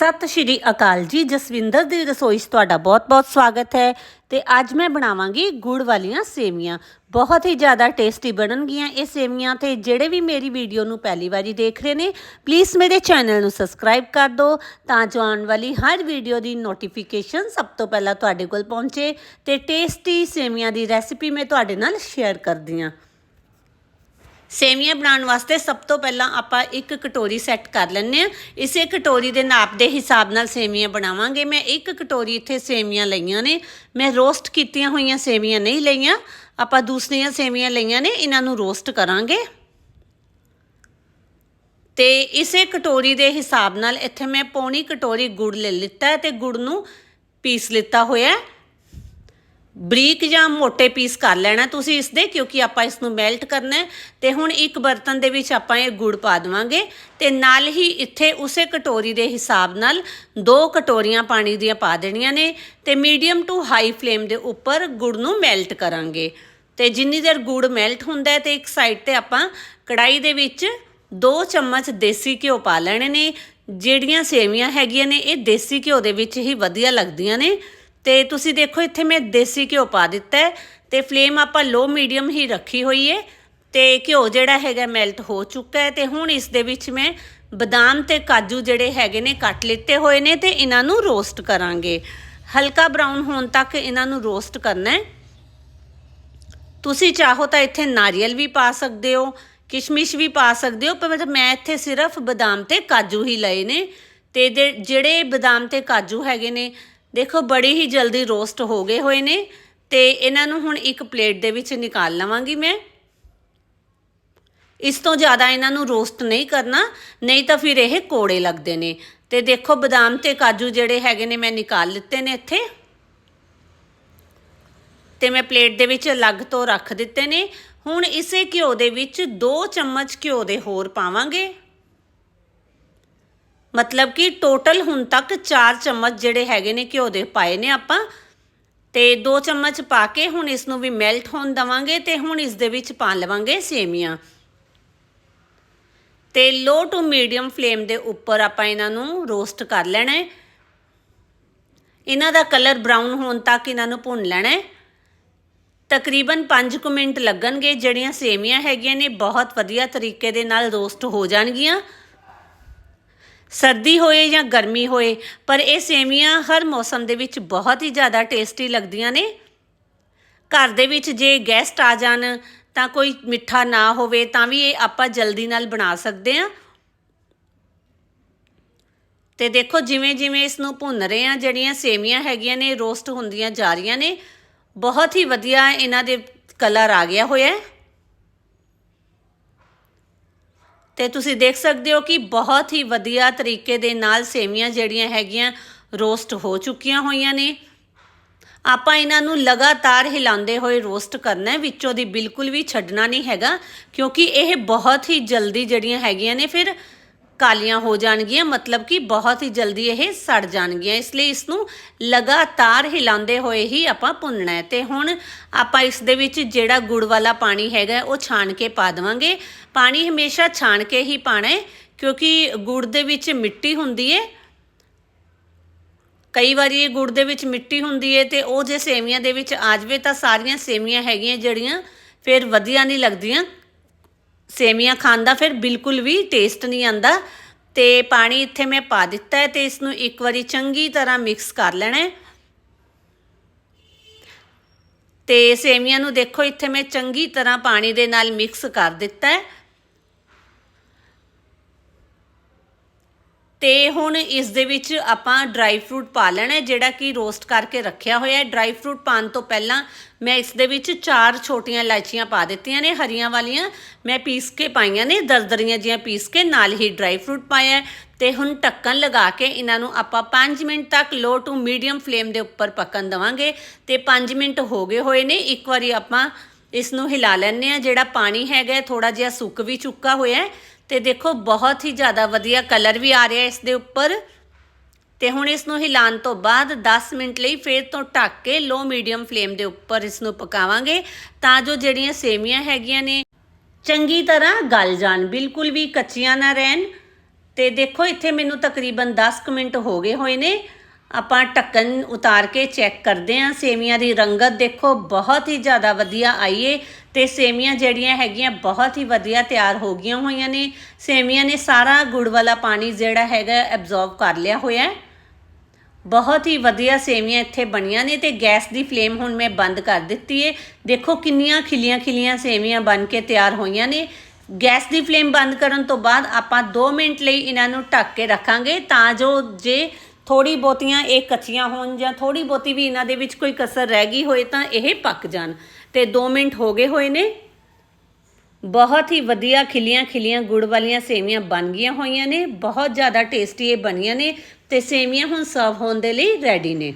ਸਤਿ ਸ਼੍ਰੀ ਅਕਾਲ ਜੀ, ਜਸਵਿੰਦਰ ਦੀ ਰਸੋਈ 'ਚ ਤੁਹਾਡਾ ਬਹੁਤ-ਬਹੁਤ ਸਵਾਗਤ ਹੈ ਤੇ ਅੱਜ ਮੈਂ ਬਣਾਵਾਂਗੀ ਗੁੜ ਵਾਲੀਆਂ ਸੇਵੀਆਂ। ਬਹੁਤ ਹੀ ਜ਼ਿਆਦਾ ਟੇਸਟੀ ਬਣਨਗੀਆਂ ਇਹ ਸੇਵੀਆਂ ਤੇ ਜਿਹੜੇ ਵੀ ਮੇਰੀ ਵੀਡੀਓ ਨੂੰ ਪਹਿਲੀ ਵਾਰੀ ਦੇਖ ਰਹੇ ਨੇ ਪਲੀਜ਼ ਮੇਰੇ ਚੈਨਲ ਨੂੰ ਸਬਸਕ੍ਰਾਈਬ ਕਰ ਦਿਓ ਤਾਂ ਜੋ ਆਉਣ ਵਾਲੀ ਹਰ ਵੀਡੀਓ ਦੀ ਨੋਟੀਫਿਕੇਸ਼ਨ ਸਭ ਤੋਂ ਪਹਿਲਾਂ ਤੁਹਾਡੇ ਕੋਲ ਪਹੁੰਚੇ ਤੇ ਟੇਸਟੀ ਸੇਵੀਆਂ ਦੀ ਰੈਸਿਪੀ ਮੈਂ ਤੁਹਾਡੇ ਨਾਲ ਸ਼ੇਅਰ ਕਰਦੀ ਹਾਂ। ਸੇਵੀਆਂ ਬਣਾਉਣ ਵਾਸਤੇ ਸਭ ਤੋਂ ਪਹਿਲਾਂ ਆਪਾਂ ਇੱਕ ਕਟੋਰੀ ਸੈੱਟ ਕਰ ਲੈਂਦੇ ਆ ਇਸੇ ਕਟੋਰੀ ਦੇ ਨਾਪ ਦੇ ਹਿਸਾਬ ਨਾਲ ਸੇਵੀਆਂ ਬਣਾਵਾਂਗੇ। ਮੈਂ ਇੱਕ ਕਟੋਰੀ ਇੱਥੇ ਸੇਵੀਆਂ ਲਈਆਂ ਨੇ। ਮੈਂ ਰੋਸਟ ਕੀਤੀਆਂ ਹੋਈਆਂ ਸੇਵੀਆਂ ਨਹੀਂ ਲਈਆਂ। ਆਪਾਂ ਦੂਸਰੀਆਂ ਸੇਵੀਆਂ ਲਈਆਂ ਨੇ। ਇਹਨਾਂ ਨੂੰ ਰੋਸਟ ਕਰਾਂਗੇ। ਤੇ ਇਸੇ ਕਟੋਰੀ ਦੇ ਹਿਸਾਬ ਨਾਲ ਇੱਥੇ ਮੈਂ ਪੌਣੀ ਕਟੋਰੀ ਗੁੜ ਲੈ ਲਿੱਤਾ ਹੈ ਤੇ ਗੁੜ ਨੂੰ ਪੀਸ ਲਿੱਤਾ ਹੋਇਆ ਬਰੀਕ ਜਾਂ ਮੋٹے ਪੀਸ ਕਰ ਲੈਣਾ, ਤੁਸੀਂ ਇਸ ਦੇ ਕਿਉਂਕਿ ਆਪਾਂ ਇਸ ਨੂੰ ਮੈਲਟ ਕਰਨਾ ਹੈ, ਤੇ ਹੁਣ ਇੱਕ ਬਰਤਨ ਦੇ ਵਿੱਚ ਆਪਾਂ ਇਹ ਗੁੜ ਪਾ ਦੇਵਾਂਗੇ, ਤੇ ਨਾਲ ਹੀ ਇੱਥੇ ਉਸੇ ਕਟੋਰੀ ਦੇ ਹਿਸਾਬ ਨਾਲ ਦੋ ਕਟੋਰੀਆਂ ਪਾਣੀ ਦੀਆਂ ਪਾ ਦੇਣੀਆਂ ਨੇ, ਤੇ ਮੀਡੀਅਮ ਟੂ ਹਾਈ ਫਲੇਮ ਦੇ ਉੱਪਰ ਗੁੜ ਨੂੰ ਮੈਲਟ ਕਰਾਂਗੇ। ਤੇ ਜਿੰਨੀ ਦੇਰ ਗੁੜ ਮੈਲਟ ਹੁੰਦਾ ਹੈ, ਤੇ ਇੱਕ ਸਾਈਡ ਤੇ ਆਪਾਂ ਕੜਾਈ ਦੇ ਵਿੱਚ 2 ਚਮਚ ਦੇਸੀ ਘਿਓ ਪਾ ਲੈਣੇ ਨੇ, ਜਿਹੜੀਆਂ ਸੇਵੀਆਂ ਹੈਗੀਆਂ ਨੇ, ਇਹ ਦੇਸੀ ਘਿਓ ਦੇ ਵਿੱਚ ਹੀ ਵਧੀਆ ਲੱਗਦੀਆਂ ਨੇ। ਤੇ ਤੁਸੀਂ ਦੇਖੋ, ਇੱਥੇ ਮੈਂ ਦੇਸੀ ਘਿਓ ਪਾ ਦਿੱਤਾ ਹੈ ਤੇ ਫਲੇਮ ਆਪਾਂ ਲੋ ਮੀਡੀਅਮ ਹੀ ਰੱਖੀ ਹੋਈ ਹੈ ਤੇ ਘਿਓ ਜਿਹੜਾ ਹੈਗਾ ਮੈਲਟ ਹੋ ਚੁੱਕਾ ਹੈ ਤੇ ਹੁਣ ਇਸ ਦੇ ਵਿੱਚ ਮੈਂ ਬਦਾਮ ਤੇ ਕਾਜੂ ਜਿਹੜੇ ਹੈਗੇ ਨੇ ਕੱਟ ਲਿੱਤੇ ਹੋਏ ਨੇ ਤੇ ਇਹਨਾਂ ਨੂੰ ਰੋਸਟ ਕਰਾਂਗੇ। ਹਲਕਾ ਬਰਾਊਨ ਹੋਣ ਤੱਕ ਇਹਨਾਂ ਨੂੰ ਰੋਸਟ ਕਰਨਾ ਹੈ। ਤੁਸੀਂ ਚਾਹੋ ਤਾਂ ਇੱਥੇ ਨਾਰੀਅਲ ਵੀ ਪਾ ਸਕਦੇ ਹੋ, ਕਿਸ਼ਮਿਸ਼ ਵੀ ਪਾ ਸਕਦੇ ਹੋ, ਪਰ ਮੈਂ ਇੱਥੇ ਸਿਰਫ ਬਦਾਮ ਤੇ ਕਾਜੂ ਹੀ ਲਏ ਨੇ ਤੇ ਜਿਹੜੇ ਬਦਾਮ ਤੇ ਕਾਜੂ ਹੈਗੇ ਨੇ ਦੇਖੋ, ਬੜੀ ਹੀ ਜਲਦੀ ਰੋਸਟ ਹੋ ਗਏ ਹੋਏ ਨੇ ਤੇ ਇਹਨਾਂ ਨੂੰ ਹੁਣ ਇੱਕ ਪਲੇਟ ਦੇ ਵਿੱਚ ਨਿਕਾਲ ਲਵਾਂਗੀ ਮੈਂ। ਇਸ ਤੋਂ ਜ਼ਿਆਦਾ ਇਹਨਾਂ ਨੂੰ ਰੋਸਟ ਨਹੀਂ ਕਰਨਾ, ਨਹੀਂ ਤਾਂ ਫਿਰ ਇਹ ਕੋੜੇ ਲੱਗਦੇ ਨੇ। ਤੇ ਦੇਖੋ, ਬਦਾਮ ਤੇ ਕਾਜੂ ਜਿਹੜੇ ਹੈਗੇ ਨੇ ਮੈਂ ਨਿਕਾਲ ਲਿੱਤੇ ਨੇ ਇੱਥੇ। ਤੇ ਮੈਂ ਪਲੇਟ ਦੇ ਵਿੱਚ ਅਲੱਗ ਤੋਂ ਰੱਖ ਦਿੱਤੇ ਨੇ। ਹੁਣ ਇਸੇ ਘਿਓ ਦੇ ਵਿੱਚ 2 ਚਮਚ ਘਿਓ ਦੇ ਹੋਰ ਪਾਵਾਂਗੇ। ਮਤਲਬ ਕਿ ਟੋਟਲ ਹੁਣ ਤੱਕ 4 ਚਮਚ ਜਿਹੜੇ ਹੈਗੇ ਨੇ ਘਿਓ ਦੇ ਪਾਏ ਨੇ ਆਪਾਂ। ਤੇ 2 ਚਮਚ ਪਾ ਕੇ ਹੁਣ ਇਸ ਨੂੰ ਵੀ ਮੈਲਟ ਹੋਣ ਦਵਾਂਗੇ ਤੇ ਹੁਣ ਇਸ ਦੇ ਵਿੱਚ ਪਾ ਲਵਾਂਗੇ ਸੇਮੀਆਂ। ਤੇ ਲੋ ਟੂ ਮੀਡੀਅਮ ਫਲੇਮ ਦੇ ਉੱਪਰ ਆਪਾਂ ਇਹਨਾਂ ਨੂੰ ਰੋਸਟ ਕਰ ਲੈਣਾ ਹੈ। ਇਹਨਾਂ ਦਾ ਕਲਰ ਬਰਾਊਨ ਹੋਣ ਤੱਕ ਇਹਨਾਂ ਨੂੰ ਭੁੰਨ ਲੈਣਾ ਹੈ। ਤਕਰੀਬਨ 5 ਕੁ ਮਿੰਟ ਲੱਗਣਗੇ, ਜਿਹੜੀਆਂ ਸੇਮੀਆਂ ਹੈਗੀਆਂ ਨੇ, ਬਹੁਤ ਵਧੀਆ ਤਰੀਕੇ ਦੇ ਨਾਲ ਰੋਸਟ ਹੋ ਜਾਣਗੀਆਂ। ਸਰਦੀ ਹੋਏ ਜਾਂ ਗਰਮੀ ਹੋਏ, ਪਰ ਇਹ ਸੇਵੀਆਂ ਹਰ ਮੌਸਮ ਦੇ ਵਿੱਚ ਬਹੁਤ ਹੀ ਜ਼ਿਆਦਾ ਟੇਸਟੀ ਲੱਗਦੀਆਂ ਨੇ। ਘਰ ਦੇ ਵਿੱਚ ਜੇ ਗੈਸਟ ਆ ਜਾਣ, ਤਾਂ ਕੋਈ ਮਿੱਠਾ ਨਾ ਹੋਵੇ, ਤਾਂ ਵੀ ਇਹ ਆਪਾਂ ਜਲਦੀ ਨਾਲ ਬਣਾ ਸਕਦੇ ਹਾਂ। ਤੇ ਦੇਖੋ ਜਿਵੇਂ ਜਿਵੇਂ ਇਸ ਨੂੰ ਭੁੰਨ ਰਹੇ ਆ ਜਿਹੜੀਆਂ ਸੇਵੀਆਂ ਹੈਗੀਆਂ ਨੇ ਰੋਸਟ ਹੁੰਦੀਆਂ ਜਾ ਰਹੀਆਂ ਨੇ, ਬਹੁਤ ਹੀ ਵਧੀਆ ਇਹਨਾਂ ਦੇ ਕਲਰ ਆ ਗਿਆ ਹੋਇਆ ਹੈ। ਤੇ ਤੁਸੀਂ ਦੇਖ ਸਕਦੇ ਹੋ ਕਿ ਬਹੁਤ ਹੀ ਵਧੀਆ ਤਰੀਕੇ ਦੇ ਨਾਲ ਸੇਮੀਆਂ ਜਿਹੜੀਆਂ ਹੈਗੀਆਂ ਰੋਸਟ ਹੋ ਚੁੱਕੀਆਂ ਹੋਈਆਂ ਨੇ। ਆਪਾਂ ਇਹਨਾਂ ਨੂੰ ਲਗਾਤਾਰ ਹਿਲਾਉਂਦੇ ਹੋਏ ਰੋਸਟ ਕਰਨਾ ਹੈ। ਵਿੱਚੋਂ ਦੀ ਬਿਲਕੁਲ ਵੀ ਛੱਡਣਾ ਨਹੀਂ ਹੈਗਾ, ਕਿਉਂਕਿ ਇਹ ਬਹੁਤ ਹੀ ਜਲਦੀ ਜਿਹੜੀਆਂ ਹੈਗੀਆਂ ਨੇ, ਫਿਰ ਕਾਲੀਆਂ ਹੋ ਜਾਣਗੀਆਂ, ਮਤਲਬ ਕਿ ਬਹੁਤ ਹੀ ਜਲਦੀ ਇਹ ਸੜ ਜਾਣਗੀਆਂ। ਇਸ ਲਈ ਇਸ ਨੂੰ ਲਗਾਤਾਰ ਹਿਲਾਉਂਦੇ ਹੋਏ ਹੀ ਆਪਾਂ ਭੁੰਨਣਾ ਹੈ। ਤੇ ਹੁਣ ਆਪਾਂ ਇਸ ਦੇ ਵਿੱਚ ਜਿਹੜਾ ਗੁੜ ਵਾਲਾ ਪਾਣੀ ਹੈਗਾ ਉਹ ਛਾਣ ਕੇ ਪਾ ਦੇਵਾਂਗੇ। ਪਾਣੀ ਹਮੇਸ਼ਾ ਛਾਣ ਕੇ ਹੀ ਪਾਣਾ ਹੈ, ਕਿਉਂਕਿ ਗੁੜ ਦੇ ਵਿੱਚ ਮਿੱਟੀ ਹੁੰਦੀ ਹੈ। ਕਈ ਵਾਰੀ ਇਹ ਗੁੜ ਦੇ ਵਿੱਚ ਮਿੱਟੀ ਹੁੰਦੀ ਹੈ ਤੇ ਉਹ ਜੇ ਸੇਵੀਆਂ ਦੇ ਵਿੱਚ ਆ ਜਾਵੇ ਤਾਂ ਸਾਰੀਆਂ ਸੇਵੀਆਂ ਹੈਗੀਆਂ ਜਿਹੜੀਆਂ, ਫਿਰ ਵਧੀਆ ਨਹੀਂ ਲੱਗਦੀਆਂ। ਸੇਵੀਆਂ ਖਾਣ ਦਾ ਫਿਰ ਬਿਲਕੁਲ ਵੀ ਟੇਸਟ ਨਹੀਂ ਆਂਦਾ। ਤੇ ਪਾਣੀ ਇੱਥੇ ਮੈਂ ਪਾ ਦਿੱਤਾ ਹੈ ਤੇ ਇਸ ਨੂੰ ਇੱਕ ਵਾਰੀ ਚੰਗੀ ਤਰ੍ਹਾਂ ਮਿਕਸ ਕਰ ਲੈਣਾ ਹੈ। ਤੇ ਸੇਵੀਆਂ ਨੂੰ ਦੇਖੋ, ਇੱਥੇ ਮੈਂ ਚੰਗੀ ਤਰ੍ਹਾਂ ਪਾਣੀ ਦੇ ਨਾਲ ਮਿਕਸ ਕਰ ਦਿੱਤਾ ਹੈ। ਤੇ ਹੁਣ ਇਸ ਦੇ ਵਿੱਚ ਆਪਾਂ ਡਰਾਈ ਫਰੂਟ ਪਾ ਲੈਣਾ ਹੈ, ਜਿਹੜਾ ਕਿ ਰੋਸਟ ਕਰਕੇ ਰੱਖਿਆ ਹੋਇਆ ਹੈ। ਡਰਾਈ ਫਰੂਟ ਪਾਣ ਤੋਂ ਪਹਿਲਾਂ ਮੈਂ ਇਸ ਦੇ ਵਿੱਚ ਚਾਰ ਛੋਟੀਆਂ ਇਲਾਚੀਆਂ ਪਾ ਦਿੱਤੀਆਂ ਨੇ ਹਰੀਆਂ ਵਾਲੀਆਂ ਮੈਂ ਪੀਸ ਕੇ ਪਾਈਆਂ ਨੇ ਦਰਦਰੀਆਂ ਜੀਆਂ ਪੀਸ ਕੇ ਨਾਲ ਹੀ ਡਰਾਈ ਫਰੂਟ ਪਾਇਆ ਹੈ। ਤੇ ਹੁਣ ਢੱਕਣ ਲਗਾ ਕੇ ਇਹਨਾਂ ਨੂੰ ਆਪਾਂ 5 ਮਿੰਟ ਤੱਕ ਲੋ ਟੂ ਮੀਡੀਅਮ ਫਲੇਮ ਦੇ ਉੱਪਰ ਪੱਕਣ ਦਵਾਂਗੇ। ਤੇ 5 ਮਿੰਟ ਹੋ ਗਏ ਹੋਏ ਨੇ ਇੱਕ ਵਾਰੀ ਆਪਾਂ ਇਸ ਨੂੰ ਹਿਲਾ ਲੈਣੇ ਆ ਜਿਹੜਾ ਪਾਣੀ ਹੈਗਾ ਥੋੜਾ ਜਿਹਾ ਸੁੱਕ ਵੀ ਚੁੱਕਾ ਹੋਇਆ ਤੇ ਦੇਖੋ, ਬਹੁਤ ਹੀ ਜ਼ਿਆਦਾ ਵਧੀਆ ਕਲਰ ਵੀ ਆ ਰਿਹਾ ਇਸ ਦੇ ਉੱਪਰ। ਤੇ ਹੁਣ ਇਸ ਨੂੰ ਹਿਲਾਉਣ ਤੋਂ ਬਾਅਦ 10 ਮਿੰਟ ਲਈ ਫੇਰ ਤੋਂ ਢੱਕ ਕੇ ਲੋ ਮੀਡੀਅਮ ਫਲੇਮ ਦੇ ਉੱਪਰ ਇਸ ਨੂੰ ਪਕਾਵਾਂਗੇ ਤਾਂ ਜੋ ਜਿਹੜੀਆਂ ਸੇਮੀਆਂ ਹੈਗੀਆਂ ਨੇ, ਚੰਗੀ ਤਰ੍ਹਾਂ ਗਲ ਜਾਣ, ਬਿਲਕੁਲ ਵੀ ਕੱਚੀਆਂ ਨਾ ਰਹਿਣ। ਤੇ ਦੇਖੋ, ਇੱਥੇ ਮੈਨੂੰ ਤਕਰੀਬਨ 10 ਕੁ ਮਿੰਟ ਹੋ ਗਏ ਹੋਏ ਨੇ। ਆਪਾਂ ਢੱਕਣ ਉਤਾਰ ਕੇ ਚੈੱਕ ਕਰਦੇ ਹਾਂ ਸੇਵੀਆਂ ਦੀ ਰੰਗਤ ਦੇਖੋ, ਬਹੁਤ ਹੀ ਜ਼ਿਆਦਾ ਵਧੀਆ ਆਈ ਏ ਤੇ ਸੇਵੀਆਂ ਜਿਹੜੀਆਂ ਹੈਗੀਆਂ ਬਹੁਤ ਹੀ ਵਧੀਆ ਤਿਆਰ ਹੋ ਗਈਆਂ ਹੋਈਆਂ ਨੇ। ਸੇਵੀਆਂ ਨੇ ਸਾਰਾ ਗੁੜ ਵਾਲਾ ਪਾਣੀ ਜਿਹੜਾ ਹੈਗਾ ਐਬਜ਼ੌਰਬ ਕਰ ਲਿਆ ਹੋਇਆ ਹੈ। ਬਹੁਤ ਹੀ ਵਧੀਆ ਸੇਵੀਆਂ ਇੱਥੇ ਬਣੀਆਂ ਨੇ ਤੇ ਗੈਸ ਦੀ ਫਲੇਮ ਹੁਣ ਮੈਂ ਬੰਦ ਕਰ ਦਿੱਤੀ ਏ। ਦੇਖੋ ਕਿੰਨੀਆਂ ਖਿਲੀਆਂ ਖਿਲੀਆਂ ਸੇਵੀਆਂ ਬਣ ਕੇ ਤਿਆਰ ਹੋਈਆਂ ਨੇ। ਗੈਸ ਦੀ ਫਲੇਮ ਬੰਦ ਕਰਨ ਤੋਂ ਬਾਅਦ ਆਪਾਂ 2 ਮਿੰਟ ਲਈ ਇਹਨਾਂ ਨੂੰ ਢੱਕ ਕੇ ਰੱਖਾਂਗੇ ਤਾਂ ਜੋ ਜੇ ਥੋੜੀ ਬਹੁਤੀਆਂ ਇਹ ਕੱਚੀਆਂ ਹੋਣ ਜਾਂ ਥੋੜੀ ਬਹੁਤੀ ਵੀ ਇਹਨਾਂ ਦੇ ਵਿੱਚ ਕੋਈ ਕਸਰ ਰਹਿ ਗਈ ਹੋਏ ਤਾਂ ਇਹ ਪੱਕ ਜਾਣ। ਤੇ 2 ਮਿੰਟ ਹੋ ਗਏ ਹੋਏ ਨੇ। ਬਹੁਤ ਹੀ ਵਧੀਆ ਖਿਲੀਆਂ ਖਿਲੀਆਂ ਗੁੜ ਵਾਲੀਆਂ ਸੇਵੀਆਂ ਬਣ ਗਈਆਂ ਹੋਈਆਂ ਨੇ। ਬਹੁਤ ਜ਼ਿਆਦਾ ਟੇਸਟੀ ਇਹ ਬਣੀਆਂ ਨੇ ਤੇ ਸੇਵੀਆਂ ਹੁਣ ਸਰਵ ਹੋਣ ਦੇ ਲਈ ਰੈਡੀ ਨੇ।